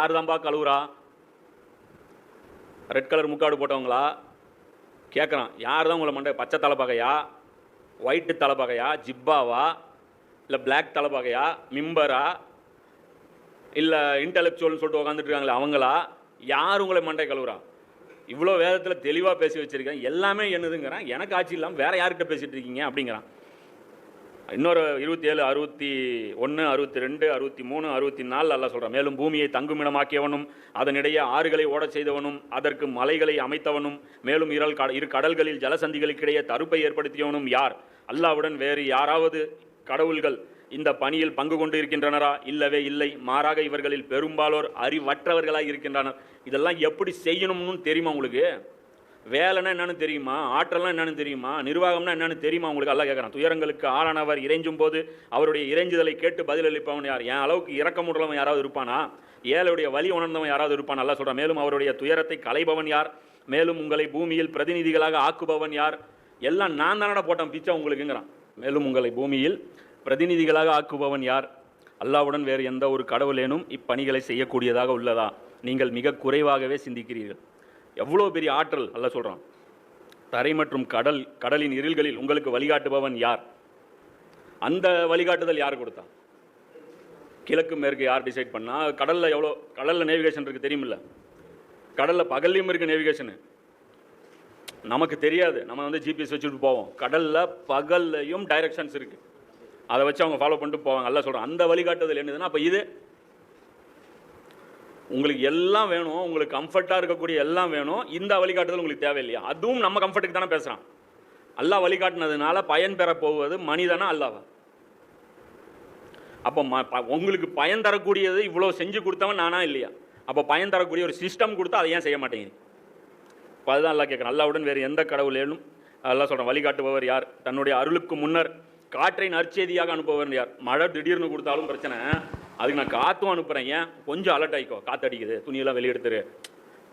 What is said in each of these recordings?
யார் தான்பா கழுவுறா? Red colour முக்காடு போட்டவங்களா? கேட்குறான் யார் தான் உங்களை மண்டை பச்சை தலைப்பகையா ஒயிட்டு தலைப்பகையா ஜிப்பாவா? இல்லை பிளாக் தலைப்பகையா மிம்பரா? இல்லை இன்டலெக்சுவல்னு சொல்லிட்டு உக்காந்துட்ருக்காங்களே அவங்களா? யார் உங்களை மண்டை கழுவுறா? இவ்வளோ வேதத்தில் தெளிவாக பேசி வச்சிருக்கேன். எல்லாமே என்னதுங்கிறான். எனக்கு ஆட்சி இல்லாமல் வேற யார்கிட்ட பேசிகிட்டு இருக்கீங்க? அப்படிங்கிறான். இன்னொரு இருபத்தி ஏழு அறுபத்தி ஒன்று அறுபத்தி ரெண்டு அறுபத்தி மூணு அறுபத்தி நாலு அல்ல சொல்கிறான் மேலும் பூமியை தங்குமிடமாக்கியவனும் அதனிடையே ஆறுகளை ஓடச் செய்தவனும் அதற்கு மலைகளை அமைத்தவனும் மேலும் இரல் கட இரு கடல்களில் ஜலசந்திகளுக்கிடையே தருப்பை ஏற்படுத்தியவனும் யார்? அல்லாவுடன் வேறு யாராவது கடவுள்கள் இந்த பணியில் பங்கு கொண்டு இருக்கின்றனரா? இல்லவே இல்லை. மாறாக இவர்களில் பெரும்பாலோர் அறிவற்றவர்களாக இருக்கின்றனர். இதெல்லாம் எப்படி செய்யணும்னு தெரியுமா உங்களுக்கு? வேலைன்னா என்னன்னு தெரியுமா? ஆற்றல்னா என்னன்னு தெரியுமா? நிர்வாகம்னா என்னன்னு தெரியுமா? உங்களுக்கு எல்லாம் கேட்குறான் துயரங்களுக்கு ஆளானவர் இறைஞ்சும் போது அவருடைய இறைஞ்சுதலை கேட்டு பதிலளிப்பவன் யார்? என் அளவுக்கு இரக்கமுள்ளவன் யாராவது இருப்பானா? ஏழையுடைய வழி உணர்ந்தவன் யாராவது இருப்பான்? நல்லா சொல்கிறான் மேலும் அவருடைய துயரத்தை கலைபவன் யார்? மேலும் உங்களை பூமியில் பிரதிநிதிகளாக ஆக்குபவன் யார்? எல்லாம் நான் தானடா போட்டேன் பிச்சை உங்களுக்குங்கிறான். மேலும் உங்களை பூமியில் பிரதிநிதிகளாக ஆக்குபவன் யார்? அல்லாவுடன் வேறு எந்த ஒரு கடவுளேனும் இப்பணிகளை செய்யக்கூடியதாக உள்ளதா? நீங்கள் மிக குறைவாகவே சிந்திக்கிறீர்கள். எவ்வளோ பெரிய ஆற்றல் அல்ல சொல்கிறான் தரை மற்றும் கடல் கடலின் இருள்களில் உங்களுக்கு வழிகாட்டுபவன் யார்? அந்த வழிகாட்டுதல் யார் கொடுத்தா கிழக்கு மேற்கு யார் டிசைட் பண்ணால் கடலில் எவ்வளோ கடலில் நேவிகேஷன் இருக்குது தெரியுமில்ல? கடலில் பகல்லையும் இருக்குது நேவிகேஷனு நமக்கு தெரியாது. நம்ம வந்து ஜிபிஎஸ் வச்சுட்டு போவோம். கடலில் பகல்லையும் டைரக்ஷன்ஸ் இருக்குது அதை வச்சு அவங்க ஃபாலோ பண்ணிட்டு போவாங்க. எல்லாம் சொல்கிறோம் அந்த வழிகாட்டுதல் என்னதுன்னா அப்போ இது உங்களுக்கு எல்லாம் வேணும் உங்களுக்கு கம்ஃபர்ட்டாக இருக்கக்கூடிய எல்லாம் வேணும். இந்த வழிகாட்டுதல் உங்களுக்கு தேவையில்லையா? அதுவும் நம்ம கம்ஃபர்ட்டுக்கு தானே பேசுகிறான் அல்லாஹ் வழிகாட்டினதுனால பயன் பெற போவது மனிதனா அல்லாவா அப்போ ம ப- உங்களுக்கு பயன் தரக்கூடியது இவ்வளோ செஞ்சு கொடுத்தவன் நானா இல்லையா? அப்போ பயன் தரக்கூடிய ஒரு சிஸ்டம் கொடுத்தா அதை ஏன் செய்ய மாட்டேங்குது? இப்போ அதுதான் அல்லாஹ் கேட்குறேன் அல்லாவுடன் வேறு எந்த கடவுளேனும் அதெல்லாம் சொல்கிறேன் வழிகாட்டுபவர் யார்? தன்னுடைய அருளுக்கு முன்னர் காற்றை நற்செய்தியாக அனுப்புபவர் யார்? மழை திடீர்னு கொடுத்தாலும் பிரச்சனை. அதுக்கு நான் காற்றும் அனுப்புகிறேன் ஏன்? கொஞ்சம் அலர்ட் ஆகிக்கோ காற்று அடிக்குது துணியெல்லாம் வெளியெடுத்துரு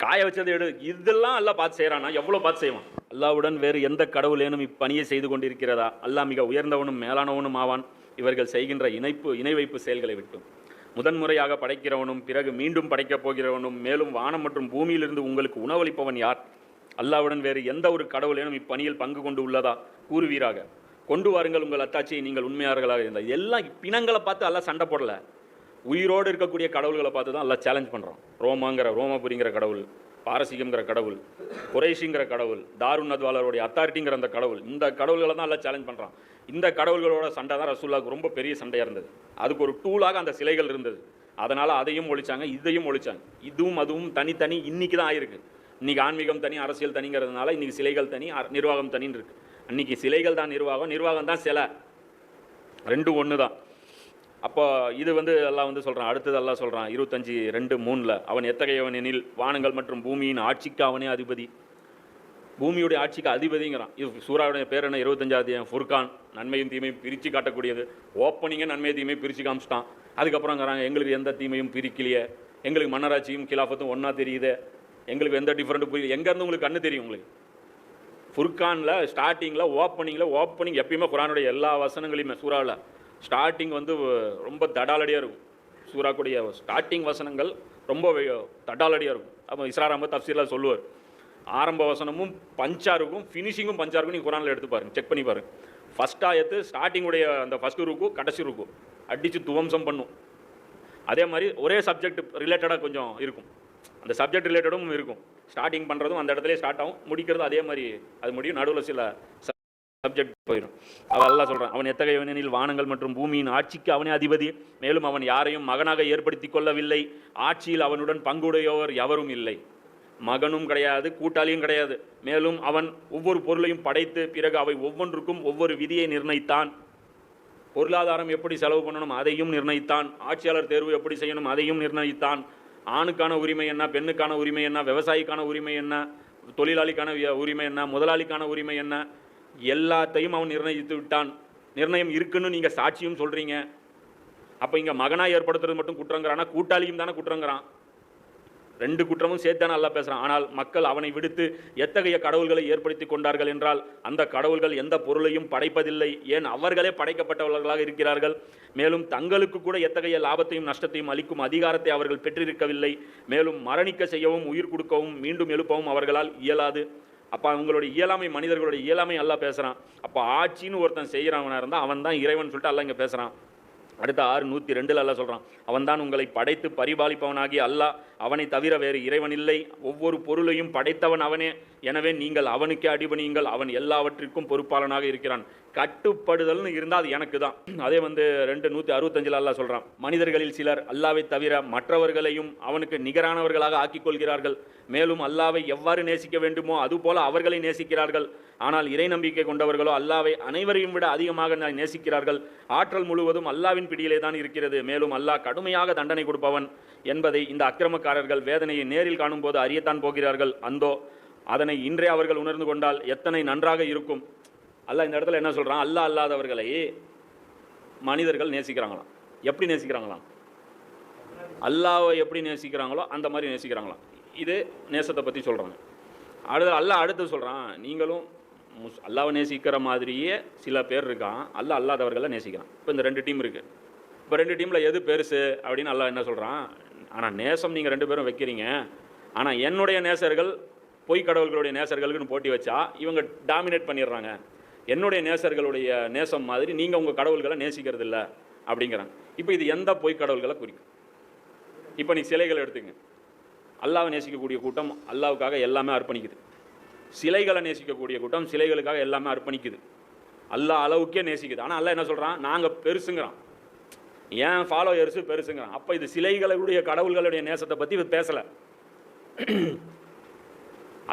காய வச்சதை எடு. இதெல்லாம் எல்லாம் பார்த்து செய்கிறானா எவ்வளோ பார்த்து செய்வான்? அல்லாவுடன் வேறு எந்த கடவுளேனும் இப்பணியை செய்து கொண்டிருக்கிறதா? அல்லாஹ் மிக உயர்ந்தவனும் மேலானவனும் ஆவான். இவர்கள் செய்கின்ற இணைப்பு இணை வைப்பு செயல்களை விட்டும். முதன்முறையாக படைக்கிறவனும் பிறகு மீண்டும் படைக்கப் போகிறவனும் மேலும் வானம் மற்றும் பூமியிலிருந்து உங்களுக்கு உணவளிப்பவன் யார்? அல்லாவுடன் வேறு எந்த ஒரு கடவுளேனும் இப்பணியில் பங்கு கொண்டு உள்ளதா? கூறுவீராக. கொண்டு வாருங்கள் உங்கள் அத்தாச்சியை நீங்கள் உண்மையார்களாக இருந்தால். எல்லாம் பிணங்களை பார்த்து எல்லாம் சண்டை போடலை. உயிரோடு இருக்கக்கூடிய கடவுள்களை பார்த்து தான் எல்லாம் சேலஞ்ச் பண்ணுறோம் ரோமாங்கிற ரோமபுரிங்கிற கடவுள் பாரசீகம்ங்கிற கடவுள் குறைஷிங்கிற கடவுள் தாருன் நத்வாலருடைய அத்தாரிட்டிங்கிற அந்த கடவுள் இந்த கடவுள்களை தான் எல்லாம் சேலஞ்ச் பண்ணுறான் இந்த கடவுள்களோட சண்டை தான் ரசூல்லாவுக்கு ரொம்ப பெரிய சண்டையாக இருந்தது. அதுக்கு ஒரு டூலாக அந்த சிலைகள் இருந்தது. அதனால் அதையும் ஒழிச்சாங்க இதையும் ஒழிச்சாங்க. இதுவும் அதுவும் தனித்தனி இன்னைக்கு தான் ஆயிருக்கு. இன்றைக்கி ஆன்மீகம் தனி அரசியல் தனிங்கிறதுனால இன்றைக்கி சிலைகள் தனி அ- நிர்வாகம் தனின்னு இருக்குது அன்றைக்கி சிலைகள் தான் நிர்வாகம் நிர்வாகம் தான் சிலை. ரெண்டும் ஒன்று தான் அப்போ இது வந்து எல்லாம் வந்து சொல்கிறான் அடுத்தது எல்லாம் சொல்கிறான் இருபத்தஞ்சி ரெண்டு மூணில் அவன் எத்தகையவன் எனில் வானங்கள் மற்றும் பூமியின் ஆட்சிக்கு அவனே அதிபதி. பூமியுடைய ஆட்சிக்கு அதிபதிங்கிறான். இது சூறாவுடைய பேர் என்ன? இருபத்தஞ்சாவது ஃபுர்கான். நன்மையும் தீமையும் பிரித்து காட்டக்கூடியது. ஓப்பனிங்கே நன்மை தீமையும் பிரித்து காமிச்சிட்டான். அதுக்கப்புறங்கிறாங்க எங்களுக்கு எந்த தீமையும் பிரிக்கலையே. எங்களுக்கு மன்னராட்சியும் கிலாஃபத்தும் ஒன்றா தெரியுது. எங்களுக்கு எந்த டிஃப்ரெண்ட்டும் புரியுது எங்கேருந்து உங்களுக்கு கண்ணு தெரியும் உங்களுக்கு? ஃபுர்கானில் ஸ்டார்டிங்கில் ஓப்பனிங்கில் ஓப்பனிங் எப்பயுமே குரானுடைய எல்லா வசனங்களையுமே சூறாவில். ஸ்டார்டிங் வந்து ரொம்ப தடாலடியாக இருக்கும். சூறாக்குடைய ஸ்டார்டிங் வசனங்கள் ரொம்ப தடாலடியாக இருக்கும். அப்போ இஸ்ராராம தப்சீரில் சொல்லுவார். ஆரம்ப வசனமும் பஞ்சாக இருக்கும் ஃபினிஷிங்கும் பஞ்சாக இருக்கும். நீங்கள் குரானில் எடுத்து பாருங்க செக் பண்ணி பாருங்கள் ஃபஸ்ட் ஆயத்து ஸ்டார்டிங்குடைய அந்த ஃபஸ்ட் இருக்கும் கடைசி இருக்கும் அடித்து துவம்சம் பண்ணும். அதே மாதிரி ஒரே சப்ஜெக்ட் ரிலேட்டடாக கொஞ்சம் இருக்கும். அந்த சப்ஜெக்ட் ரிலேட்டடும் இருக்கும். ஸ்டார்டிங் பண்ணுறதும் அந்த இடத்துல ஸ்டார்ட் ஆகும் முடிக்கிறதும் அதே மாதிரி அது முடியும். நடுவில் சில சப்ஜெக்ட் போயிடும் அதெல்லாம் சொல்கிறான் அவன் எத்தகையவனில் வானங்கள் மற்றும் பூமியின் ஆட்சிக்கு அவனே அதிபதி? மேலும் அவன் யாரையும் மகனாக ஏற்படுத்தி கொள்ளவில்லை. ஆட்சியில் அவனுடன் பங்குடையவர் எவரும் இல்லை. மகனும் கிடையாது கூட்டாளியும் கிடையாது. மேலும் அவன் ஒவ்வொரு பொருளையும் படைத்து பிறகு அவை ஒவ்வொன்றுக்கும் ஒவ்வொரு விதியை நிர்ணயித்தான். பொருளாதாரம் எப்படி செலவு பண்ணணும் அதையும் நிர்ணயித்தான். ஆட்சியாளர் தேர்வு எப்படி செய்யணும் அதையும் நிர்ணயித்தான். ஆணுக்கான உரிமை என்ன பெண்ணுக்கான உரிமை என்ன விவசாயிக்கான உரிமை என்ன தொழிலாளிக்கான உரிமை என்ன முதலாளிக்கான உரிமை என்ன எல்லாத்தையும் அவன் நிர்ணயித்து விட்டான். நிர்ணயம் இருக்குன்னு நீங்கள் சாட்சியும் சொல்கிறீங்க அப்போ இங்கே மகனாக ஏற்படுத்துறது மட்டும் குற்றங்கிறானா? கூட்டாளியும் தானே குற்றங்கிறான். ரெண்டு குற்றமும் சேர்த்தான நல்லா பேசுகிறான் ஆனால் மக்கள் அவனை விடுத்து எத்தகைய கடவுள்களை ஏற்படுத்தி கொண்டார்கள் என்றால் அந்த கடவுள்கள் எந்த பொருளையும் படைப்பதில்லை. ஏன்? அவர்களே படைக்கப்பட்டவர்களாக இருக்கிறார்கள். மேலும் தங்களுக்கு கூட எத்தகைய லாபத்தையும் நஷ்டத்தையும் அளிக்கும் அதிகாரத்தை அவர்கள் பெற்றிருக்கவில்லை. மேலும் மரணிக்க செய்யவும் உயிர் கொடுக்கவும் மீண்டும் எழுப்பவும் அவர்களால் இயலாது. அப்போ அவங்களுடைய இயலாமை மனிதர்களுடைய இயலாமை அல்லாஹ் பேசுகிறான் அப்போ ஆட்சின்னு ஒருத்தன் செய்கிறவனாக இருந்தால் அவன் தான் இறைவன் சொல்லிட்டு எல்லாம் இங்கே பேசுகிறான் அடுத்த ஆறு நூற்றி ரெண்டில் அல்ல சொல்கிறான் அவன்தான் உங்களை படைத்து பரிபாலிப்பவனாகி அல்லாஹ். அவனை தவிர வேறு இறைவன் இல்லை. ஒவ்வொரு பொருளையும் படைத்தவன் அவனே. எனவே நீங்கள் அவனுக்கே அடிபணியுங்கள். அவன் எல்லாவற்றிற்கும் பொறுப்பாளனாக இருக்கிறான். கட்டுப்படுதல்னு இருந்தால் அது எனக்கு தான். அதே வந்து ரெண்டு நூற்றி அறுபத்தஞ்சில் அல்லா சொல்கிறான் மனிதர்களில் சிலர் அல்லாவை தவிர மற்றவர்களையும் அவனுக்கு நிகரானவர்களாக ஆக்கிக் கொள்கிறார்கள் மேலும் அல்லாவை எவ்வாறு நேசிக்க வேண்டுமோ அதுபோல அவர்களை நேசிக்கிறார்கள். ஆனால் இறை நம்பிக்கை கொண்டவர்களோ அல்லாவை அனைவரையும் விட அதிகமாக நேசிக்கிறார்கள். ஆற்றல் முழுவதும் அல்லாவின் பிடியிலே தான் இருக்கிறது. மேலும் அல்லாஹ் கடுமையாக தண்டனை கொடுப்பவன். என்பதை இந்த அக்கிரமக்காரர்கள் வேதனையை நேரில் காணும்போது அறியத்தான் போகிறார்கள். அந்தோ அதனை இன்றே அவர்கள் உணர்ந்து கொண்டால் எத்தனை நன்றாக இருக்கும். அல்ல இந்த இடத்துல என்ன சொல்கிறான் அல்லாஹ் அல்லாதவர்களை மனிதர்கள் நேசிக்கிறாங்களாம். எப்படி நேசிக்கிறாங்களாம்? அல்லாவை எப்படி நேசிக்கிறாங்களோ அந்த மாதிரி நேசிக்கிறாங்களாம். இது நேசத்தை பற்றி சொல்கிறாங்க அடுத்து அல்லாஹ் அடுத்து சொல்கிறான் நீங்களும் முஸ் அல்லாவை நேசிக்கிற மாதிரியே சில பேர் இருக்கான். அல்ல அல்லாதவர்களை நேசிக்கிறான். இப்போ இந்த ரெண்டு டீம் இருக்குது இப்போ ரெண்டு டீமில் எது பெருசு? அப்படின்னு அல்லாஹ் என்ன சொல்கிறான் ஆனால் நேசம் நீங்கள் ரெண்டு பேரும் வைக்கிறீங்க. ஆனால் என்னுடைய நேசர்கள் பொய் கடவுள்களுடைய நேசர்களுக்குன்னு போட்டி வச்சா இவங்க டாமினேட் பண்ணிடுறாங்க. என்னுடைய நேசர்களுடைய நேசம் மாதிரி நீங்கள் உங்கள் கடவுள்களை நேசிக்கிறது இல்லை அப்படிங்கிறாங்க. இப்போ இது எந்த பொய் கடவுள்களை குறிக்கும்? இப்போ நீ சிலைகளை எடுத்துங்க. அல்லாவை நேசிக்கக்கூடிய கூட்டம் அல்லாவுக்காக எல்லாமே அர்ப்பணிக்குது. சிலைகளை நேசிக்கக்கூடிய கூட்டம் சிலைகளுக்காக எல்லாமே அர்ப்பணிக்குது. அல்லா அளவுக்கே நேசிக்குது. ஆனால் அல்லா என்ன சொல்கிறான் நாங்கள் பெருசுங்கிறான். ஏன் ஃபாலோயர்ஸு பெருசுங்கிறான் அப்போ இது சிலைகளுடைய கடவுள்களுடைய நேசத்தை பற்றி இவர் பேசலை.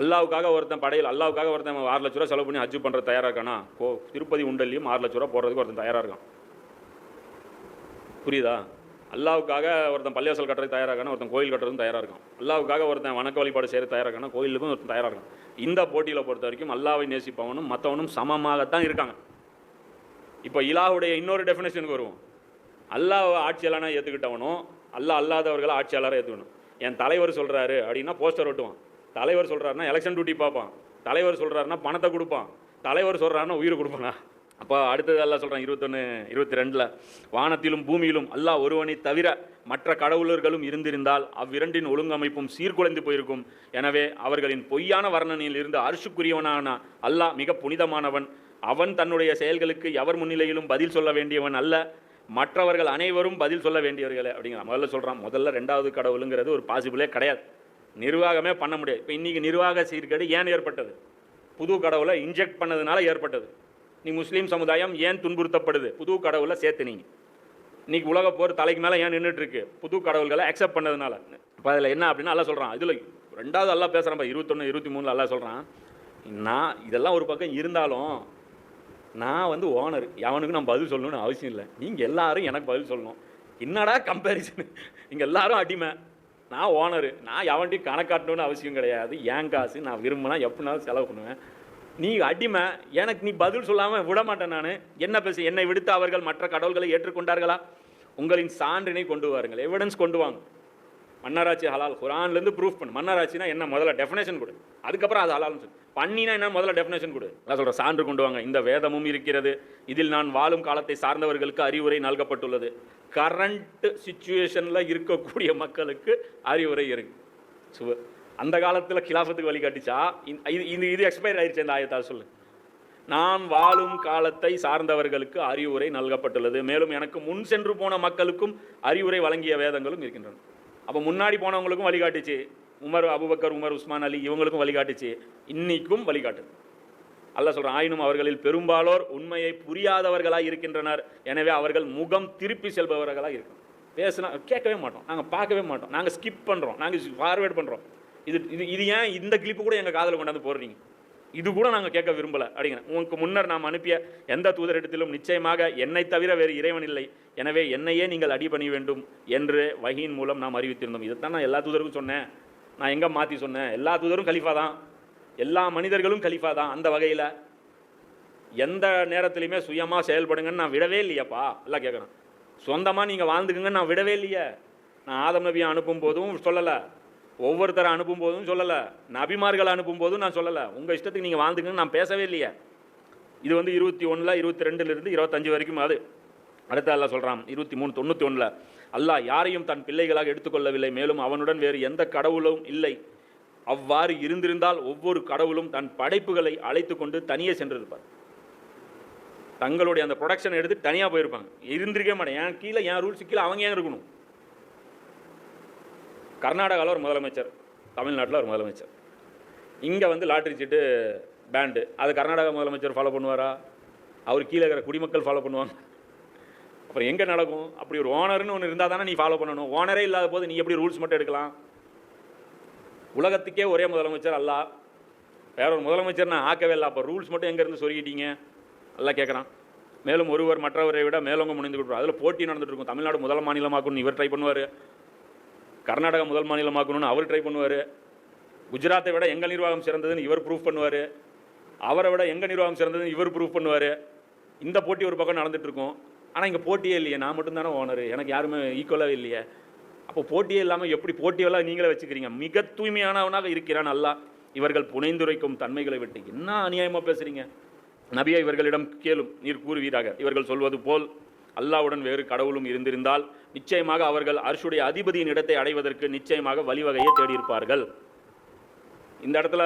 அல்லாவுக்காக ஒருத்தன் படையில் அல்லாவுக்காக ஒருத்தன் ஆறு லட்ச ரூபா செலவு பண்ணி ஹஜ்ஜு பண்ணுற தயாராக இருக்கானா? கோ திருப்பதி உண்டல்லையும் ஆறு லட்ச ரூபா போடுறதுக்கு ஒருத்தன் தயாராக இருக்கான். புரியுதா? அல்லாவுக்காக ஒருத்தன் பள்ளியாசல் கட்டுறது தயாராக இருக்கானா? ஒருத்தன் கோயில் கட்டுறதும் தயாராக இருக்கான். அல்லாவுக்காக ஒருத்தன் வணக்க வழிபாடு செய்ய தயாராக இருக்கானா? கோயிலுக்கும் ஒருத்தன் தயாராக இருக்கான். இந்த போட்டியில் பொறுத்த வரைக்கும் அல்லாவை நேசிப்பவனும் மற்றவனும் சமமாகத்தான் இருக்காங்க. இப்போ இலாவுடைய இன்னொரு டெஃபினேஷனுக்கு வருவோம். அல்லாஹ் ஆட்சியாளனா ஏற்றுக்கிட்டவனும் அல்லாஹ் அல்லாதவர்களை ஆட்சியாளராக ஏற்றுக்கணும் என் தலைவர் சொல்கிறாரு அப்படின்னா போஸ்டர் ஒட்டுவான். தலைவர் சொல்கிறாருன்னா எலெக்ஷன் டியூட்டி பார்ப்பான். தலைவர் சொல்கிறாருன்னா பணத்தை கொடுப்பான். தலைவர் சொல்கிறாருன்னா உயிரை கொடுப்பானா? அப்போ அடுத்தது எல்லாம் சொல்கிறான் இருபத்தொன்று இருபத்தி ரெண்டில் வானத்திலும் பூமியிலும் அல்லாஹ் ஒருவனை தவிர மற்ற கடவுளர்களும் இருந்திருந்தால் அவ்விரண்டின் ஒழுங்கமைப்பும் சீர்குலைந்து போயிருக்கும். எனவே அவர்களின் பொய்யான வர்ணனையில் இருந்து அரிசுக்குரியவனான அல்லாஹ் மிக புனிதமானவன். அவன் தன்னுடைய செயல்களுக்கு எவர் முன்னிலையிலும் பதில் சொல்ல வேண்டியவன் அல்ல. மற்றவர்கள் அனைவரும் பதில் சொல்ல வேண்டியவர்களே அப்படிங்கிற முதல்ல சொல்கிறான் முதல்ல ரெண்டாவது கடவுளுங்கிறது ஒரு பாசிபிளே கிடையாது. நிர்வாகமே பண்ண முடியாது. இப்போ இன்றைக்கி நிர்வாக சீர்கேடு ஏன் ஏற்பட்டது? புது கடவுளை இன்ஜெக்ட் பண்ணதுனால ஏற்பட்டது. நீ முஸ்லீம் சமுதாயம் ஏன் துன்புறுத்தப்படுது? புது கடவுளை சேர்த்து நீங்க. இன்னைக்கு உலக போர் தலைக்கு மேலே ஏன் நின்றுட்டுருக்கு புது கடவுள்களை அக்செப்ட் பண்ணதுனால. இப்போ அதில் என்ன அப்படின்னா அல்லா சொல்கிறான் இதில் ரெண்டாவது எல்லாம் பேசுகிறான் இருபத்தொன்று இருபத்தி மூணில் எல்லாம் சொல்கிறான் நான் இதெல்லாம் ஒரு பக்கம் இருந்தாலும் நான் வந்து ஓனர் எவனுக்கு நான் பதில் சொல்லணும்னு அவசியம் இல்லை. நீங்கள் எல்லாரும் எனக்கு பதில் சொல்லணும். என்னடா கம்பேரிசன் இங்கே எல்லாரும் அடிமை. நான் ஓனரு நான் எவன்ட்டையும் கணக்காட்டணும்னு அவசியம் கிடையாது. ஏன் காசு? நான் விரும்பினா எப்படினாலும் செலவு பண்ணுவேன். நீ அடிமை. எனக்கு நீ பதில் சொல்லாமல் விட மாட்டேன் நான். என்ன பேசு? என்னை விடுத்து அவர்கள் மற்ற கடவுள்களை ஏற்றுக்கொண்டார்களா? உங்களின் சான்றினை கொண்டு வாருங்கள். எவிடன்ஸ் கொண்டு வாங்க. மன்னராட்சி ஹலால் குரான்லேருந்து ப்ரூஃப் பண்ணு. மன்னராட்சினா என்ன? முதல்ல டெஃபினேஷன் கொடு. அதுக்கப்புறம் அது ஹலால்னு சொல்லு. பண்ணினா என்ன? முதல்ல டெஃபினேஷன் கொடு. நான் சொல்கிறேன் சான்று கொண்டு வாங்க. இந்த வேதமும் இருக்கிறது. இதில் நான் வாழும் காலத்தை சார்ந்தவர்களுக்கு அறிவுரை நல்கப்பட்டுள்ளது. கரண்ட் சுச்சுவேஷனில் இருக்கக்கூடிய மக்களுக்கு அறிவுரை இருக்கு. சுவர் அந்த காலத்தில் கிலாஃபத்துக்கு வழிகாட்டிச்சா இது இது இது எக்ஸ்பயர் ஆயிடுச்சு இந்த ஆயத்தால் சொல்லு. நான் வாழும் காலத்தை சார்ந்தவர்களுக்கு அறிவுரை நல்கப்பட்டுள்ளது. மேலும் எனக்கு முன் சென்று போன மக்களுக்கும் அறிவுரை வழங்கிய வேதங்களும் இருக்கின்றன. அப்போ முன்னாடி போனவங்களுக்கும் வழிகாட்டுச்சு. Umar Abu Bakr Umar Usman Ali இவங்களுக்கும் வழிகாட்டுச்சு. இன்னைக்கும் வழிகாட்டுது. அல்ல சொல்கிறேன் ஆயினும் அவர்களில் பெரும்பாலோர் உண்மையை புரியாதவர்களாக இருக்கின்றனர். எனவே அவர்கள் முகம் திருப்பி செல்பவர்களாக இருக்கும் பேசினா கேட்கவே மாட்டோம். நாங்கள் பார்க்கவே மாட்டோம். நாங்கள் ஸ்கிப் பண்ணுறோம் நாங்கள் ஃபார்வேர்ட் பண்ணுறோம் இது இது இது ஏன் இந்த கிளிப்பு கூட எங்கள் காதில் கொண்டாந்து போடுறீங்க? இது கூட நாங்கள் கேட்க விரும்பலை. அப்படிங்கிற உங்களுக்கு முன்னர் நாம் அனுப்பிய எந்த தூதரிடத்திலும் நிச்சயமாக என்னை தவிர வேறு இறைவன் இல்லை. எனவே என்னையே நீங்கள் அடி பண்ணி வேண்டும் என்று வகையின் மூலம் நாம் அறிவித்திருந்தோம். இதைத்தான் நான் எல்லா தூதருக்கும் சொன்னேன். நான் எங்கே மாற்றி சொன்னேன்? எல்லா தூதரும் கலிஃபா தான். எல்லா மனிதர்களும் கலிஃபா தான் அந்த வகையில். எந்த நேரத்துலையுமே சுயமாக செயல்படுங்கன்னு நான் விடவே இல்லையாப்பா. எல்லாம் கேட்குறேன் சொந்தமாக நீங்கள் வாழ்ந்துக்குங்கன்னு நான் விடவே இல்லையே. நான் ஆதம் நபியை அனுப்பும் போதும் சொல்லலை. ஒவ்வொருத்தரை அனுப்பும் போதும் சொல்லலை. நபிமார்களை அனுப்பும் போதும் நான் சொல்லலை. உங்கள் இஷ்டத்துக்கு நீங்கள் வாழ்ந்துங்கன்னு நான் பேசவே இல்லையே. இது வந்து இருபத்தி ஒன்றில் இருபத்தி ரெண்டுலேருந்து இருபத்தஞ்சு வரைக்கும் அது. அடுத்த அல்லாஹ் சொல்கிறான் இருபத்தி மூணு தொண்ணூற்றி ஒன்றில் அல்லாஹ் யாரையும் தன் பிள்ளைகளாக எடுத்துக்கொள்ளவில்லை. மேலும் அவனுடன் வேறு எந்த கடவுளும் இல்லை. அவ்வாறு இருந்திருந்தால் ஒவ்வொரு கடவுளும் தன் படைப்புகளை அழைத்து கொண்டு தனியே சென்றிருப்பார். தங்களுடைய அந்த ப்ரொடக்ஷன் எடுத்து தனியாக போயிருப்பாங்க. இருந்திருக்கவே மாட்டேன் என் கீழே என் ரூல்ஸ் கீழே அவங்க ஏன் இருக்கணும்? கர்நாடகாவில் ஒரு முதலமைச்சர் தமிழ்நாட்டில் ஒரு முதலமைச்சர். இங்கே வந்து லாட்ரி சீட்டு பேண்டு. அது கர்நாடகா முதலமைச்சர் ஃபாலோ பண்ணுவாரா? அவர் கீழே இருக்கிற குடிமக்கள் ஃபாலோ பண்ணுவாங்க. அப்புறம் எங்கே நடக்கும்? அப்படி ஒரு ஓனர்னு ஒன்று இருந்தால் தானே நீ ஃபாலோ பண்ணணும். ஓனரே இல்லாத போது நீ எப்படி ரூல்ஸ் மட்டும் எடுக்கலாம்? உலகத்துக்கே ஒரே முதலமைச்சர் அல்ல. வேற ஒரு முதலமைச்சர் நான் ஆக்கவே இல்லை. அப்போ ரூல்ஸ் மட்டும் எங்கேருந்து சொல்லிக்கிட்டீங்க எல்லாம் கேட்குறான் மேலும் ஒருவர் மற்றவரை விட மேலோங்க முனைந்து கொடுப்பார் அதில் போட்டி நடந்துட்டு இருக்கும். தமிழ்நாடு முதல் மாநிலமாக்கணும் இவர் ட்ரை பண்ணுவார். கர்நாடகா முதல் மாநிலமாக்கணும்னு அவர் ட்ரை பண்ணுவார். குஜராத்தை விட எங்கள் நிர்வாகம் சிறந்ததுன்னு இவர் ப்ரூஃப் பண்ணுவார். அவரை விட எங்கள் நிர்வாகம் சிறந்ததுன்னு இவர் ப்ரூஃப் பண்ணுவார். இந்த போட்டி ஒரு பக்கம் நடந்துகிட்ருக்கோம் ஆனால் இங்கே போட்டியே இல்லையே. நான் மட்டும்தானே ஓனர் எனக்கு யாருமே ஈக்குவலாகவே இல்லையே. அப்போ போட்டியே இல்லாமல் எப்படி போட்டியெல்லாம் நீங்களே வச்சுக்கிறீங்க? மிக தூய்மையானவனாக இருக்கிறான் அல்லாஹ். இவர்கள் புனைந்துரைக்கும் தன்மைகளை விட்டு என்ன அநியாயமாக பேசுகிறீங்க நபியா இவர்களிடம் கேளும். நீர் கூறுவீராக. இவர்கள் சொல்வது போல் அல்லாவுடன் வேறு கடவுளும் இருந்திருந்தால் நிச்சயமாக அவர்கள் அர்ஷுடைய அதிபதியின் இடத்தை அடைவதற்கு நிச்சயமாக வழிவகையை தேடியிருப்பார்கள். இந்த இடத்துல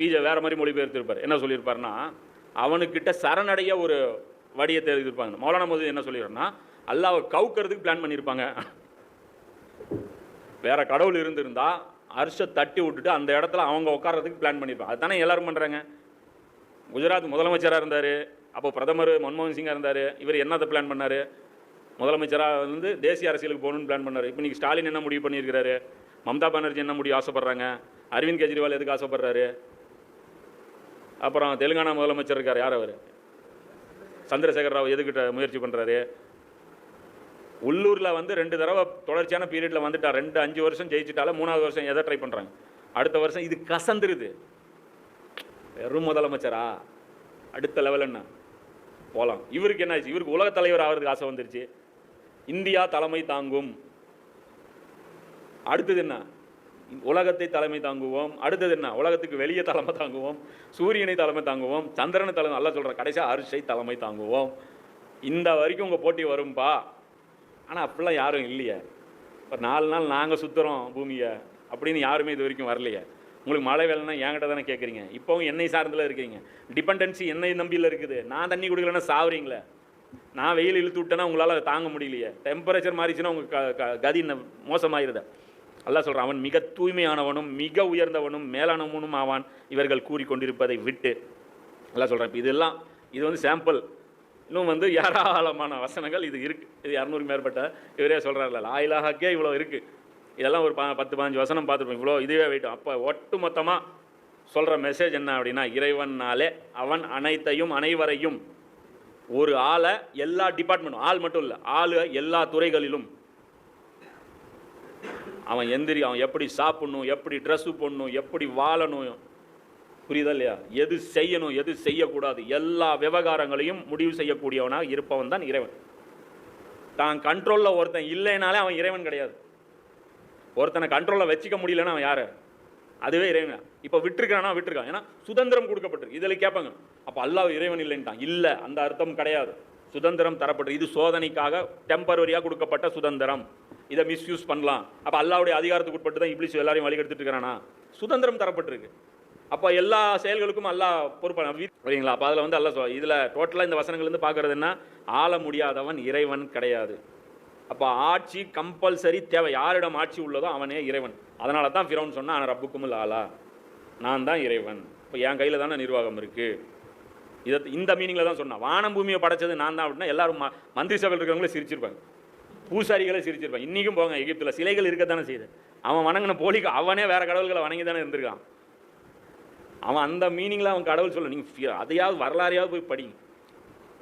பிஜே வேற மாதிரி மொழிபெயர்த்திருப்பார். என்ன சொல்லியிருப்பார்னா அவனுக்கிட்ட சரணடைய ஒரு வடியை தெரிவித்திருப்பாங்க மௌலானா மோதி என்ன சொல்லிடுறேன்னா அல்லாவை கவுக்கிறதுக்கு பிளான் பண்ணியிருப்பாங்க. வேற கடவுள் இருந்திருந்தா அரிசை தட்டி விட்டுட்டு அந்த இடத்துல அவங்க உட்கார்றதுக்கு பிளான் பண்ணியிருப்பாங்க. அதுதானே எல்லாரும் பண்ணுறாங்க குஜராத் முதலமைச்சராக இருந்தார் அப்போ பிரதமர் மன்மோகன் சிங்காக இருந்தார் இவர் என்னத்தை பிளான் பண்ணார்? முதலமைச்சராக வந்து தேசிய அரசியலுக்கு போகணும்னு பிளான் பண்ணார். இப்போ ஸ்டாலின் என்ன முடிவு பண்ணியிருக்கிறாரு? மம்தா பானர்ஜி என்ன முடிவு ஆசைப்பட்றாங்க? அரவிந்த் கெஜ்ரிவால் எதுக்கு ஆசைப்படுறாரு? அப்புறம் தெலுங்கானா முதலமைச்சர் இருக்கார். யார் அவர்? சந்திரசேகர் ராவ் எதுக்கிட்ட முயற்சி பண்ணுறாரு உள்ளூரில் வந்து ரெண்டு தடவை தொடர்ச்சியான பீரியடில் வந்துட்டா. ரெண்டு அஞ்சு வருஷம் ஜெயிச்சிட்டால மூணாவது வருஷம் எதை ட்ரை பண்ணுறாங்க அடுத்த வருஷம் இது கசந்துருது. வெறும் முதலமைச்சரா? அடுத்த லெவல் என்ன? போகலாம் இவருக்கு என்ன ஆச்சு இவருக்கு உலக தலைவர் ஆகிறதுக்கு ஆசை வந்துருச்சு. இந்தியா தலைமை தாங்கும். அடுத்தது என்ன? உலகத்தை தலைமை தாங்குவோம். அடுத்தது என்ன? உலகத்துக்கு வெளியே தலைமை தாங்குவோம். சூரியனை தலைமை தாங்குவோம். சந்திரனை தலைமை நல்லா சொல்கிறேன் கடைசியாக அரிசை தலைமை தாங்குவோம். இந்த வரைக்கும் உங்கள் போட்டி வரும்பா? ஆனால் அப்படிலாம் யாரும் இல்லையே. இப்போ நாலு நாள் நாங்கள் சுற்றுறோம் பூமியை அப்படின்னு யாருமே இது வரைக்கும் வரலையே. உங்களுக்கு மழை வேலைன்னா என்கிட்ட தானே கேட்குறீங்க இப்போவும் என்னை சார்ந்தில் இருக்கீங்க. டிபெண்டன்சி என்னை நம்பியில் இருக்குது. நான் தண்ணி குடிக்கலன்னா சாவுறீங்களே. நான் வெயில் இழுத்து விட்டேன்னா உங்களால் அதை தாங்க முடியலையே. டெம்பரேச்சர் மாறிச்சுன்னா உங்கள் க க- கதி ந- மோசமாயிருது. அல்லா சொல்கிறான் அவன் மிக தூய்மையானவனும் மிக உயர்ந்தவனும் மேலானவனும் ஆவான். இவர்கள் கூறிக்கொண்டிருப்பதை விட்டு எல்லாம் சொல்கிறேன் இப்போ இதெல்லாம் இது வந்து சாம்பிள் இன்னும் வந்து ஏராளமான வசனங்கள் இது இருக்குது இது இரநூறு மேற்பட்ட இவரே சொல்கிறார்ல லாயிலாகக்கே இவ்வளோ இருக்குது இதெல்லாம் ஒரு ப பத்து பதினஞ்சு வசனம் பார்த்துருப்போம். இவ்வளோ இதுவே வைட்டும் அப்போ ஒட்டு மொத்தமாக சொல்கிற மெசேஜ் என்ன அப்படின்னா இறைவன்னாலே அவன் அனைத்தையும் அனைவரையும் ஒரு ஆளை எல்லா டிபார்ட்மெண்ட்டும் ஆள் மட்டும் இல்லை ஆளு எல்லா துறைகளிலும். அவன் எந்திரி அவன் எப்படி சாப்பிடணும் எப்படி ட்ரெஸ்ஸு போடணும் எப்படி வாழணும். புரியுதா இல்லையா? எது செய்யணும் எது செய்யக்கூடாது எல்லா விவகாரங்களையும் முடிவு செய்யக்கூடியவனாக இருப்பவன் தான் இறைவன். தான் கண்ட்ரோலில் ஒருத்தன் இல்லைனாலே அவன் இறைவன் கிடையாது. ஒருத்தனை கண்ட்ரோலில் வச்சுக்க முடியலன்னா அவன் யார்? அதுவே இறைவன். இப்போ விட்டுருக்கானா? விட்டுருக்கான். ஏன்னா சுதந்திரம் கொடுக்கப்பட்டிருக்கு. இதில் கேட்பாங்க அப்போ அல்லாஹ் இறைவன் இல்லைன்ட்டான். இல்லை அந்த அர்த்தம் கிடையாது. சுதந்திரம் தரப்பட்டு இது சோதனைக்காக டெம்பரரியாக கொடுக்கப்பட்ட சுதந்திரம். இதை மிஸ்யூஸ் பண்ணலாம். அப்போ அல்லாவுடைய அதிகாரத்துக்கு உட்பட்டு தான் இப்ளீஸ் எல்லாரையும் வழிகெடுத்துட்டு இருக்கிறானா சுதந்திரம் தரப்பட்டிருக்கு. அப்போ எல்லா செயல்களுக்கும் அல்லாஹ் பொறுப்பான சரிங்களா அப்போ அதில் வந்து அல்லாஹ் இதில் டோட்டலாக இந்த வசனங்கள் வந்து பார்க்கறது என்ன? ஆள முடியாதவன் இறைவன் கிடையாது. அப்போ ஆட்சி கம்பல்சரி தேவை. யாரிடம் ஆட்சி உள்ளதோ அவனே இறைவன். அதனால தான் ஃபிரௌன் சொன்னால் நான் ரப்புக்கும் ஆலா நான் தான் இறைவன். இப்போ என் கையில் தானே நிர்வாகம் இருக்குது இதை இந்த மீனிங்கில் தான் சொன்னான். வானம் பூமியை படைச்சது நான் தான் அப்படின்னா எல்லாரும் ம- மந்திரி சபையில் இருக்கிறவங்களே சிரிச்சிருப்பாங்க. பூசாரிகளே சிரிச்சிருப்பாங்க. இன்றைக்கும் போங்க எகிப்தில் சிலைகள் இருக்க தானே செய்யுது. அவன் வணங்கின போலிக்கு அவனே வேற கடவுள்களை வணங்கி தானே இருந்திருக்கான். அவன் அந்த மீனிங்கில் அவன் கடவுள் சொல்ல நீங்கள் அதையாவது வரலாறையாவது போய் படிங்க.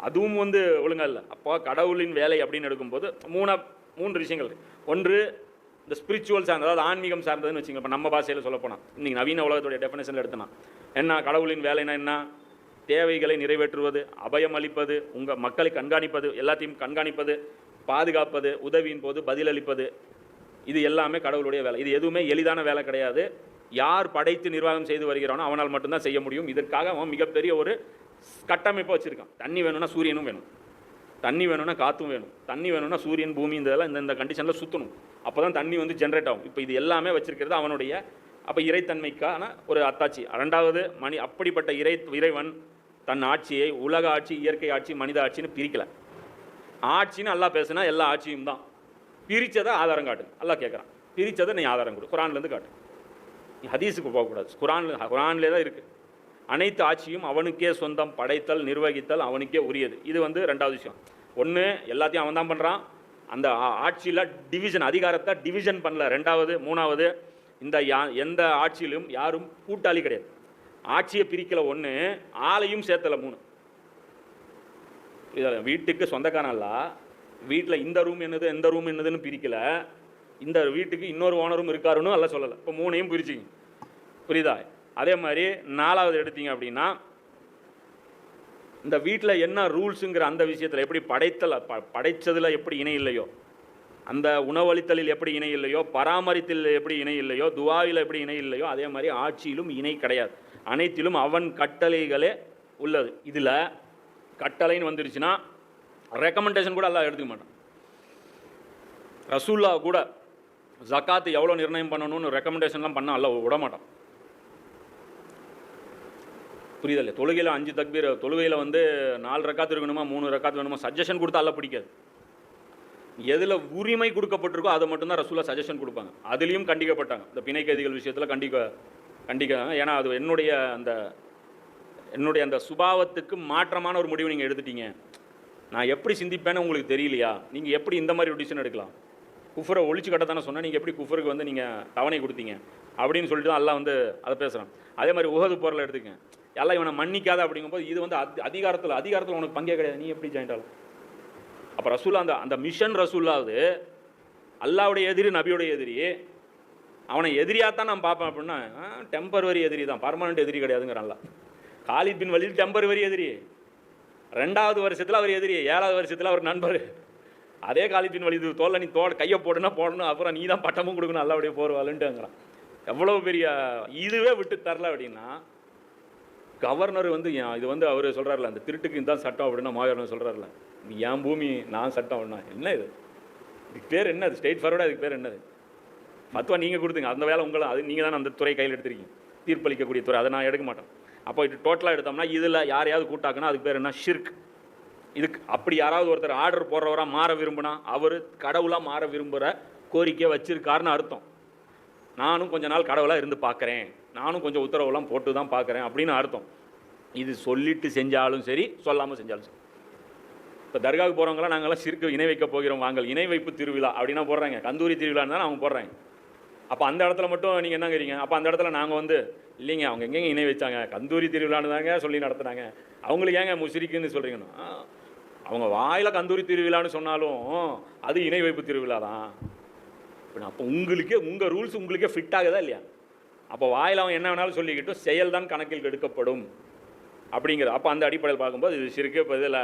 அதுவும் வந்து ஒழுங்கா இல்லை. அப்போ கடவுளின் வேலை அப்படின்னு எடுக்கும்போது மூணா மூன்று விஷயங்கள் ஒன்று இந்த ஸ்பிரிச்சுவல் சார்ந்த அதாவது ஆன்மீகம் சார்ந்ததுன்னு வச்சுங்க இப்போ நம்ம பாஷையில் சொல்ல போனால் இன்றைக்கி நவீன உலகத்துடைய டெஃபினேஷனில் எடுத்தனா என்ன கடவுளின் வேலைன்னா என்ன? தேவைகளை நிறைவேற்றுவது அபயம் அளிப்பது உங்கள் மக்களை கண்காணிப்பது எல்லாத்தையும் கண்காணிப்பது பாதுகாப்பது உதவியின் போது பதிலளிப்பது. இது எல்லாமே கடவுளுடைய வேலை. இது எதுவுமே எளிதான வேலை கிடையாது. யார் படைத்து நிர்வாகம் செய்து வருகிறானோ அவனால் மட்டும்தான் செய்ய முடியும். இதற்காக அவன் மிகப்பெரிய ஒரு கட்டமைப்பாக வச்சுருக்கான். தண்ணி வேணும்னா சூரியனும் வேணும். தண்ணி வேணும்னா காற்றும் வேணும். தண்ணி வேணும்னா சூரியன் பூமி இந்த இதெல்லாம் இந்த கண்டிஷனில் சுற்றணும் அப்போ தான் தண்ணி வந்து ஜென்ரேட் ஆகும். இப்போ இது எல்லாமே வச்சுருக்கிறது அவனுடைய அப்போ இறைத்தன்மைக்கான ஒரு அத்தாட்சி. ரெண்டாவது மணி அப்படிப்பட்ட இறை இறைவன் தன் ஆட்சியை உலக ஆட்சி இயற்கை ஆட்சி மனித ஆட்சின்னு பிரிக்கல. ஆட்சின்னு அல்லாஹ் பேசுனா எல்லா ஆட்சியும் தான். பிரித்ததை ஆதாரம் காட்டு. எல்லாம் கேட்குறான் பிரித்ததை நீ ஆதாரம் கொடு. குரான்லேருந்து காட்டு. நீ ஹதீஸுக்கு போகக்கூடாது. குரான்ல குரான்லேயே தான் இருக்குது அனைத்து ஆட்சியும் அவனுக்கே சொந்தம் படைத்தல் நிர்வகித்தல் அவனுக்கே உரியது. இது வந்து ரெண்டாவது விஷயம். ஒன்று எல்லாத்தையும் அவன் தான் பண்ணுறான் அந்த ஆட்சியில் டிவிஷன் அதிகாரத்தை டிவிஷன் பண்ணல. ரெண்டாவது மூணாவது இந்த யா எந்த ஆட்சியிலும் யாரும் கூட்டாளி கிடையாது. ஆட்சியை பிரிக்கல ஒன்று ஆளையும் சேர்த்தல மூணு. இதில் வீட்டுக்கு சொந்தக்காரன்ல வீட்டில் இந்த ரூம் என்னது எந்த ரூம் என்னதுன்னு பிரிக்கலை. இந்த வீட்டுக்கு இன்னொரு ஓனரும் இருக்காருன்னு எல்லாம் சொல்லலை. இப்போ மூணையும் பிரிச்சிங்க புரியுதா? அதே மாதிரி நாலாவது எடுத்தீங்க அப்படின்னா இந்த வீட்டில் என்ன ரூல்ஸுங்கிற அந்த விஷயத்தில் எப்படி படைத்தல் ப படைத்ததில் எப்படி இணை இல்லையோ அந்த உணவளித்தலில் எப்படி இணை இல்லையோ பராமரித்தல் எப்படி இணை இல்லையோ துவாவில் எப்படி இணை இல்லையோ அதே மாதிரி ஆட்சியிலும் இணை கிடையாது. அனைத்திலும் அவன் கட்டளைகளே உள்ளது. இதில் கட்டளைன்னு வந்துருச்சுன்னா ரெக்கமெண்டேஷன் கூட எல்லாம் எடுத்துக்க மாட்டான். ரசூல்லா கூட ஜக்காத்து எவ்வளோ நிர்ணயம் பண்ணணும்னு ரெக்கமெண்டேஷன்லாம் பண்ண அல்ல விட மாட்டான். புரியுதல்ல. தொழுகையில் அஞ்சு தக்பீர் தொழுகையில் வந்து நாலு ரக்காத்து இருக்கணுமா மூணு ரக்காத்து வேணுமா சஜஷன் கொடுத்தா அல்ல பிடிக்காது. எதில் உரிமை கொடுக்கப்பட்டிருக்கோ அதை மட்டும்தான் ரசூலா சஜஷன் கொடுப்பாங்க. அதுலேயும் கண்டிக்கப்பட்டாங்க. இந்த பிணை கைதிகள் விஷயத்தில் கண்டிக்க கண்டிக்க ஏன்னா அது என்னுடைய அந்த என்னுடைய அந்த சுபாவத்துக்கு மாற்றமான ஒரு முடிவு நீங்கள் எடுத்துட்டீங்க. நான் எப்படி சிந்திப்பேன்னு உங்களுக்கு தெரியலையா? நீங்கள் எப்படி இந்த மாதிரி ஒரு டிசிஷன் எடுக்கலாம்? குஃபரை ஒழிச்சு கட்ட தானே சொன்னால் நீங்கள் எப்படி குஃபருக்கு வந்து நீங்கள் தவணை கொடுத்தீங்க? அப்படின்னு சொல்லிட்டு தான் எல்லாம் வந்து அதை பேசுகிறேன் அதே மாதிரி உகது போரில் எடுத்துக்கேன் எல்லாம் இவனை மன்னிக்காத அப்படிங்கும்போது இது வந்து அதி அதிகாரத்தில் அதிகாரத்தில் உனக்கு பங்கே கிடையாது. நீ எப்படி ஜாயின்ட் ஆகலாம் அப்போ ரசூல்லா அந்த அந்த மிஷன் ரசூல்லாவது அல்லாவுடைய எதிரி நபியுடைய எதிரி. அவனை எதிரியாக தான் நான் பார்ப்பேன் அப்படின்னா டெம்பரவரி எதிரி தான் பர்மனெண்ட் எதிரி கிடையாதுங்கிறான்ல. காலித் பின் வலில் டெம்பரவரி எதிரி. ரெண்டாவது வருஷத்தில் அவர் எதிரி ஏழாவது வருஷத்தில் அவர் நண்பர். அதே காலித் பின் வலிது தோல்ல நீ தோட கையை போடுனா போடணும் அப்புறம் நீ தான் பட்டமும் கொடுக்கணும் அல்லாவுடைய போர்வாளுன்ட்டுங்கிறான் எவ்வளோ பெரிய இதுவே விட்டு தரல அப்படின்னா கவர்னர் வந்து ஏன் இது வந்து அவர் சொல்கிறார்ல அந்த திருட்டுக்கு இதுதான் சட்டம் அப்படின்னா மாவீரன் சொல்கிறார்ல நீ என் பூமி நான் சட்டம் அப்படின்னா என்ன இது? இதுக்கு பேர் என்னது ஸ்டேட் ஃபார்வர்டாக அதுக்கு பேர் என்னது? மத்துவா நீங்கள் கொடுத்துங்க. அந்த வேலை உங்களை அது நீங்கள் தான் அந்த துறை கையில் எடுத்திருக்கீங்க. தீர்ப்பளிக்கக்கூடிய துறை. அதை நான் எடுக்க மாட்டேன். அப்போ இது டோட்டலாக எடுத்தோம்னா இதில் யாரையாவது கூட்டாக்குனா அதுக்கு பேர் என்ன? ஷிர்க் இதுக்கு அப்படி யாராவது ஒருத்தர் ஆர்டர் போடுறவராக மாற விரும்புனா அவர் கடவுளாக மாற விரும்புகிற கோரிக்கையை வச்சிருக்காருன்னு அர்த்தம். நானும் கொஞ்ச நாள் கடவுளாக இருந்து பார்க்குறேன் நானும் கொஞ்சம் உத்தரவுலாம் போட்டு தான் பார்க்குறேன் அப்படின்னு அர்த்தம். இது சொல்லிட்டு செஞ்சாலும் சரி சொல்லாமல் செஞ்சாலும் சரி. இப்போ தர்காவுக்கு போகிறவங்களாம் நாங்கள்லாம் சிறுக்கு இணை வைக்க போகிறோம் வாங்கல். இணை வைப்பு திருவிழா அப்படின்னா போடுறாங்க. கந்தூரி திருவிழான்னு தான் அவங்க போடுறாங்க. அப்போ அந்த இடத்துல மட்டும் நீங்கள் என்னங்கிறீங்க அப்போ அந்த இடத்துல நாங்கள் வந்து இல்லைங்க அவங்க எங்கெங்க இணை வச்சாங்க? கந்தூரி திருவிழான்னு தாங்க சொல்லி நடத்துனாங்க. அவங்களுக்கு ஏங்க முசிரிக்குன்னு சொல்கிறீங்கன்னா அவங்க வாயில் கந்தூரி திருவிழான்னு சொன்னாலும் அது இணை வைப்பு திருவிழா தான் அப்போ உங்களுக்கே உங்கள் ரூல்ஸ் உங்களுக்கே ஃபிட் ஆகுதா இல்லையா? அப்போ வாயில் அவன் என்ன வேணாலும் சொல்லிக்கிட்டும் செயல் தான் கணக்கில் எடுக்கப்படும் அப்படிங்கிறது. அப்போ அந்த அடிப்படையில் பார்க்கும்போது இது சிறுக்கு இப்போ இதில்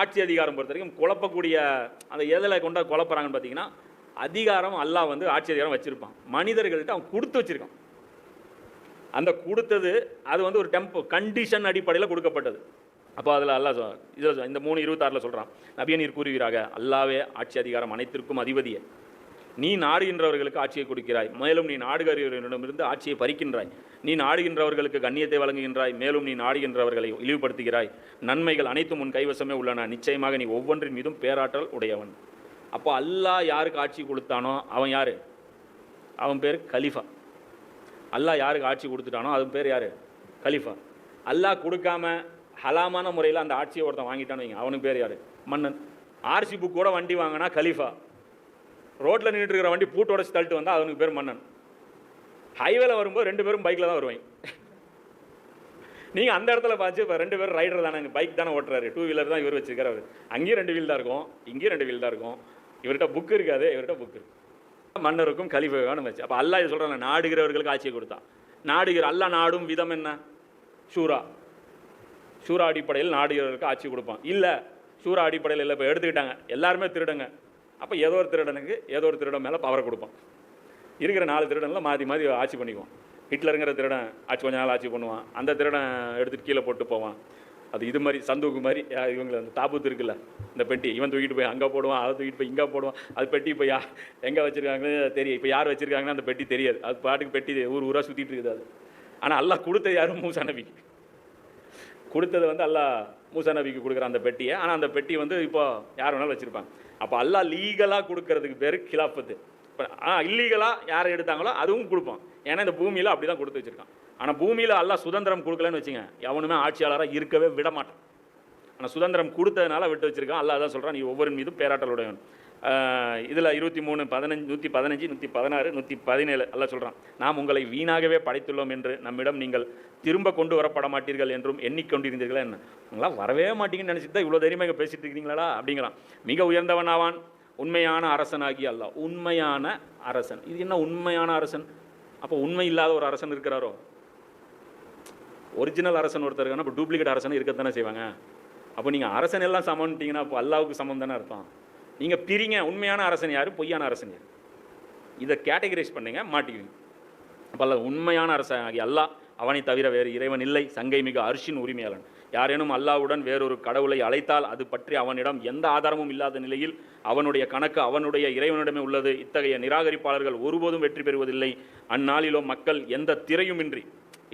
ஆட்சி அதிகாரம் பொறுத்த வரைக்கும் குழப்பக்கூடிய அந்த எதில் கொண்டா குழப்பறாங்கன்னு பார்த்தீங்கன்னா அதிகாரம் அல்லாஹ் வந்து ஆட்சி அதிகாரம் வச்சுருப்பான். மனிதர்கள்ட்ட அவன் கொடுத்து வச்சுருக்கான். அந்த கொடுத்தது அது வந்து ஒரு டெம்போ கண்டிஷன் அடிப்படையில் கொடுக்கப்பட்டது. அப்போ அதில் அல்லாஹ் சொல் இதில் இந்த மூணு இருபத்தாறில் சொல்கிறான் நபிய நீர் அல்லாவே ஆட்சி அதிகாரம் அனைத்திற்கும் அதிபதியை. நீ நாடுகின்றவர்களுக்கு ஆட்சியை கொடுக்கிறாய். மேலும் நீ நாடுகிறவர்களிடமிருந்து ஆட்சியை பறிக்கின்றாய். நீ நாடுகின்றவர்களுக்கு கண்ணியத்தை வழங்குகின்றாய். மேலும் நீ நாடுகின்றவர்களை இழிவுபடுத்துகிறாய். நன்மைகள் அனைத்தும் உன் கைவசமே உள்ளன. நிச்சயமாக நீ ஒவ்வொன்றின் மீதும் பேராற்றல் உடையவன். அப்போ அல்லாஹ் யாருக்கு ஆட்சி கொடுத்தானோ அவன் யார்? அவன் பேர் கலிஃபா. அல்லாஹ் யாருக்கு ஆட்சி கொடுத்துட்டானோ அவன் பேர் யார்? கலிஃபா. அல்லாஹ் கொடுக்காம ஹலாமான முறையில் அந்த ஆட்சியை ஒருத்தன் வாங்கிட்டான்னு வைங்க. அவனுக்கு பேர் யார்? மன்னன். ஆர்சி புக் கூட வண்டி வாங்கினா கலிஃபா. ரோட்டில் நின்றுட்டு இருக்கிற வண்டி பூட்டு உடச்சி தள்ளிட்டு வந்தால் அவனுக்கு பேர் மன்னன். ஹைவேல வரும்போது ரெண்டு பேரும் பைக்கில் தான் வருவாங்க நீங்கள் அந்த இடத்துல பார்த்து இப்போ ரெண்டு பேரும் ரைடர் தானே பைக் தானே ஓட்டுறாரு. டூ வீலர் தான் இவர் வச்சுருக்காரு அவர். அங்கேயும் ரெண்டு வீல் தான் இருக்கும் இங்கேயும் ரெண்டு வீல் தான் இருக்கும். இவர்கிட்ட புக் இருக்காது இவர்கிட்ட புக் இருக்கு. மன்னருக்கும் கலிஃபான்னு வச்சு. அப்போ அல்லாஹ் இது சொல்கிறாங்க நாடுகிறவர்களுக்கு ஆட்சியை கொடுத்தான் நாடுகிற அல்லா நாடும் விதம் என்ன? ஷூரா ஷூரா அடிப்படையில் நாடுகிறவர்களுக்கு ஆட்சி கொடுப்பான். இல்லை ஷூரா அடிப்படையில் இல்லை இப்போ எடுத்துக்கிட்டாங்க. எல்லாருமே திருடுங்க. அப்போ ஏதோ ஒரு திருடனுக்கு ஏதோ ஒரு திருடன் மேலே பவரை கொடுப்பான். இருக்கிற நாலு திருடனில் மாற்றி மாற்றி ஆட்சி பண்ணிக்குவான். ஹிட்லருங்கிற திருடன் ஆட்சி கொஞ்ச நாள் ஆட்சி பண்ணுவான். அந்த திருடன் எடுத்துகிட்டு கீழே போட்டு போவான். அது இது மாதிரி சந்தூக்கு மாதிரி இவங்களை அந்த தாபூத்து இருக்குல்ல இந்த பெட்டி இவன் தூக்கிட்டு போய் அங்கே போடுவான் அதை தூக்கிட்டு போய் இங்கே போடுவான். அது பெட்டி இப்போ யா எங்கே வச்சுருக்காங்கன்னு தெரியும் இப்போ யார் வச்சுருக்காங்கன்னு அந்த பெட்டி தெரியாது. அது பாட்டுக்கு பெட்டி ஊர் ஊராக சுற்றிட்டு இருக்குது அது. ஆனால் அல்லா கொடுத்தது யாரும் மூசா நபிக்கு. கொடுத்தது வந்து அல்லா மூசா நபிக்கு கொடுக்குற அந்த பெட்டியை. ஆனால் அந்த பெட்டி வந்து இப்போ யார் வேணாலும் வச்சுருப்பாங்க. அப்போ அல்லாஹ் லீகலாக கொடுக்கறதுக்கு பேர் கிலாஃபத்து இப்போ ஆ இல்லீகலாக யார் எடுத்தாங்களோ அதுவும் கொடுப்பான். ஏன்னா இந்த பூமியில் அப்படி தான் கொடுத்து வச்சுருக்கான். ஆனால் பூமியில் அல்லா சுதந்திரம் கொடுக்கலன்னு வச்சுங்க எவனுமே ஆட்சியாளராக இருக்கவே விட மாட்டான் ஆனால் சுதந்திரம் கொடுத்ததுனால விட்டு வச்சுருக்கான். அல்லா தான் சொல்கிறான் நீ ஒவ்வொரு மீதும் பேராட்டலுடையவன் இதில் இருபத்தி மூணு பதினஞ்சு நூற்றி பதினஞ்சு நூற்றி பதினாறு நூற்றி பதினேழு எல்லாம் சொல்கிறான் நாம் உங்களை வீணாகவே படைத்துள்ளோம் என்று நம்மிடம் நீங்கள் திரும்ப கொண்டு வரப்பட மாட்டீர்கள் என்றும் எண்ணிக்கொண்டிருந்தீர்களா என்ன? உங்களாம் வரவே மாட்டீங்கன்னு நினச்சிட்டு தான் இவ்வளோ தைரியமாக இங்கே பேசிட்டு இருக்கிறீங்களா அப்படிங்கிறான். மிக உயர்ந்தவன் ஆவான் உண்மையான அரசனாகி அல்லாஹ். உண்மையான அரசன். இது என்ன உண்மையான அரசன்? அப்போ உண்மை இல்லாத ஒரு அரசன் இருக்கிறாரோ? ஒரிஜினல் அரசன் ஒருத்தர் இருக்கானா அப்போ டூப்ளிகேட் அரசன் இருக்கத்தானே செய்வாங்க? அப்போ நீங்கள் அரசன் எல்லாம் சமம்ட்டீங்கன்னா அப்போ அல்லாவுக்கு சமம் தானே அர்த்தம்? நீங்கள் பிரிங்க உண்மையான அரசன் யார் பொய்யான அரசன் யார்? இதை கேட்டகரைஸ் பண்ணுங்க மாட்டிக்குவீங்க பல உண்மையான அரசன் ஆகிய அல்லாஹ் அவனை தவிர வேறு இறைவன் இல்லை. சங்கை மிக அரிசின் உரிமையாளன். யாரேனும் அல்லாவுடன் வேறொரு கடவுளை அழைத்தால் அது பற்றி அவனிடம் எந்த ஆதாரமும் இல்லாத நிலையில் அவனுடைய கணக்கு அவனுடைய இறைவனிடமே உள்ளது. இத்தகைய நிராகரிப்பாளர்கள் ஒருபோதும் வெற்றி பெறுவதில்லை. அந்நாளிலோ மக்கள் எந்த திரையுமின்றி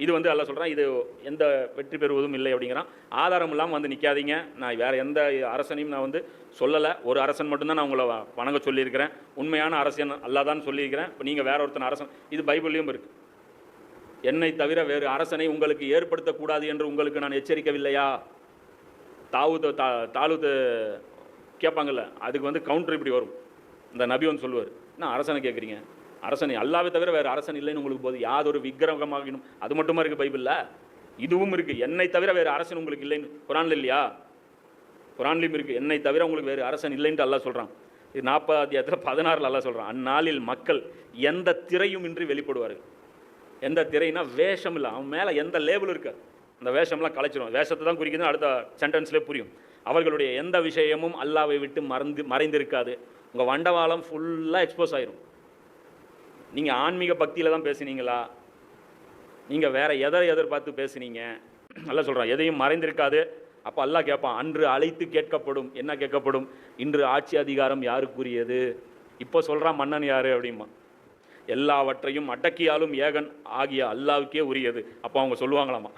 இது வந்து எல்லாம் சொல்கிறான் இது எந்த வெற்றி பெறுவதும் இல்லை அப்படிங்கிறான். ஆதாரம் இல்லாமல் வந்து நிற்காதீங்க நான் வேறு எந்த அரசனையும் நான் வந்து சொல்லலை. ஒரு அரசன் மட்டும்தான் நான் உங்களை வணங்க சொல்லியிருக்கிறேன். உண்மையான அரசன் அல்லாதான்னு சொல்லியிருக்கிறேன். இப்போ நீங்கள் வேற ஒருத்தன் அரசன் இது பைபிள்லையும் இருக்குது என்னை தவிர வேறு அரசனை உங்களுக்கு ஏற்படுத்தக்கூடாது என்று உங்களுக்கு நான் எச்சரிக்கவில்லையா? தாவூத் தா தாலூத்து கேட்பாங்கல்ல அதுக்கு வந்து கவுண்டர் இப்படி வரும். இந்த நபி வந்து சொல்லுவார் என்ன அரசனை கேட்குறீங்க? அரசன் அல்லாவை தவிர வேறு அரசன் இல்லைன்னு உங்களுக்கு போது யாதொரு விக்கிரகமாகினும் அது மட்டுமா இருக்குது பைபிளில்? இதுவும் இருக்குது என்னை தவிர வேறு அரசன் உங்களுக்கு இல்லைன்னு. குரான்ல இல்லையா? குரான்லையும் இருக்குது என்னை தவிர உங்களுக்கு வேறு அரசன் இல்லைன்ட்டு அல்லா சொல்கிறான் இது நாற்பது அத்தியாயத்தில் பதினாறில் அல்ல சொல்கிறான் அந்நாளில் மக்கள் எந்த திரையும் இன்றி வெளிப்படுவார்கள். எந்த திரைனா வேஷம் இல்லை. அவன் மேலே எந்த லேபிள் இருக்கு? அந்த வேஷம்லாம் கலைச்சிரும் வேஷத்தை தான் குறிக்குதுன்னு அடுத்த சென்டென்ஸ்லேயே புரியும். அவர்களுடைய எந்த விஷயமும் அல்லாவை விட்டு மறந்து மறைந்திருக்காது. உங்கள் வண்டவாளம் ஃபுல்லாக எக்ஸ்போஸ் ஆயிரும். நீங்கள் ஆன்மீக பக்தியில் தான் பேசுனீங்களா? நீங்கள் வேறு எதை எதிர்பார்த்து பேசுனீங்க? நல்லா சொல்கிறான் எதையும் மறைந்திருக்காது. அப்போ அல்லாஹ் கேட்பான் அன்று அழைத்து கேட்கப்படும். என்ன கேட்கப்படும்? இன்று ஆட்சி அதிகாரம் யாருக்குரியது? இப்போ சொல்கிறான் மன்னன் யார் அப்படிமா எல்லாவற்றையும் அடக்கியாலும் ஏகன் ஆகிய அல்லாவுக்கே உரியது. அப்போ அவங்க சொல்லுவாங்களாமா?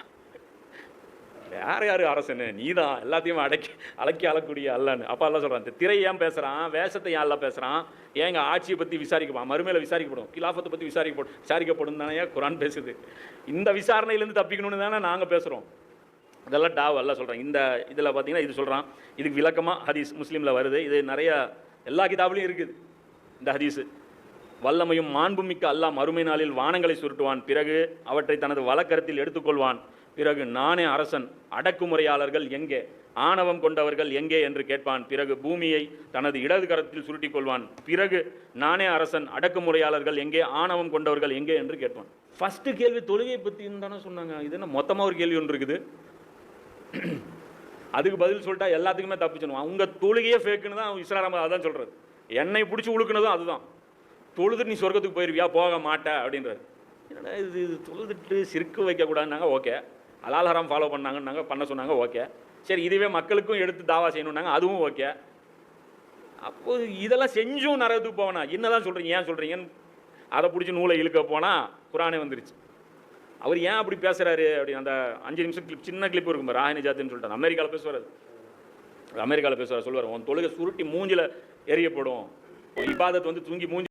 வேற யாரு அரசனு? நீதான். எல்லாத்தையும் அடக்கி அடக்கி அழக்கூடிய அல்லன்னு. அப்போ எல்லாம் சொல்கிறான் திரை ஏன் பேசுகிறான் வேஷத்தை ஏன் பேசுகிறான் ஏங்க ஆட்சியை பற்றி விசாரிக்கப்படும்? மறுமையில் விசாரிக்கப்படும். கிலாஃபத்தை பற்றி விசாரிக்கப்படும். விசாரிக்கப்படும் தானே குரான் பேசுது. இந்த விசாரணையிலேருந்து தப்பிக்கணும்னு தானே நாங்கள் பேசுகிறோம் இதெல்லாம் டாவ் எல்லாம் சொல்கிறேன் இந்த இதில் பார்த்தீங்கன்னா இது சொல்கிறான் இதுக்கு விளக்கமாக ஹதீஸ் முஸ்லீமில் வருது. இது நிறைய எல்லா கிதாபுலையும் இருக்குது. இந்த ஹதீஸு. வல்லமையும் மாண்புமிக்க அல்லாஹ் மறுமை நாளில் வானங்களை சுருட்டுவான். பிறகு அவற்றை தனது வழக்கரத்தில் எடுத்துக்கொள்வான். பிறகு நானே அரசன் அடக்குமுறையாளர்கள் எங்கே? ஆணவம் கொண்டவர்கள் எங்கே என்று கேட்பான். பிறகு பூமியை தனது இடது கரத்தில் சுருட்டிக் கொள்வான். பிறகு நானே அரசன் அடக்குமுறையாளர்கள் எங்கே ஆணவம் கொண்டவர்கள் எங்கே என்று கேட்பான். ஃபஸ்ட்டு கேள்வி தொழுகை பற்றி தானே சொன்னாங்க? இது என்ன மொத்தமாக ஒரு கேள்வி ஒன்று இருக்குது? அதுக்கு பதில் சொல்லிட்டா எல்லாத்துக்குமே தப்பு சொல்லுவான். அவங்க தொழுகையே ஃபேக்குன்னு தான் இஸ்லாம் அதான் சொல்கிறது என்னை பிடிச்சி உழுக்குனதும் அதுதான். தொழுதுட்டு நீ சொர்க்கத்துக்கு போயிருவியா? போக மாட்ட அப்படின்றாரு. என்னடா இது இது தொழுதுட்டு சிறுக்கு வைக்கக்கூடாதுனாங்க ஓகே. அலால் ஹராம் ஃபாலோ பண்ணாங்கன்னாங்க பண்ண சொன்னாங்க ஓகே. சரி இதுவே மக்களுக்கும் எடுத்து தாவா செய்யணுன்னாங்க அதுவும் ஓகே. அப்போ இதெல்லாம் செஞ்சும் நரகத்துக்கு போவேனா? என்னதான் சொல்கிறீங்க ஏன் சொல்கிறீங்கன்னு அதை பிடிச்சி நூலை இழுக்க போனால் குரானே வந்துருச்சு. அவர் ஏன் அப்படி பேசுறாரு? அப்படி அந்த அஞ்சு நிமிஷம் கிளிப் சின்ன கிளிப் இருக்கும் ராகினி ஜாத்துன்னு சொல்லிட்டு. அமெரிக்காவில் பேசுவார் அமெரிக்காவில் பேசுவார் சொல்லுவார் உன் தொழுகை சுருட்டி மூஞ்சில எரியப்படும். இப்பாதத்தை வந்து தூங்கி மூஞ்சி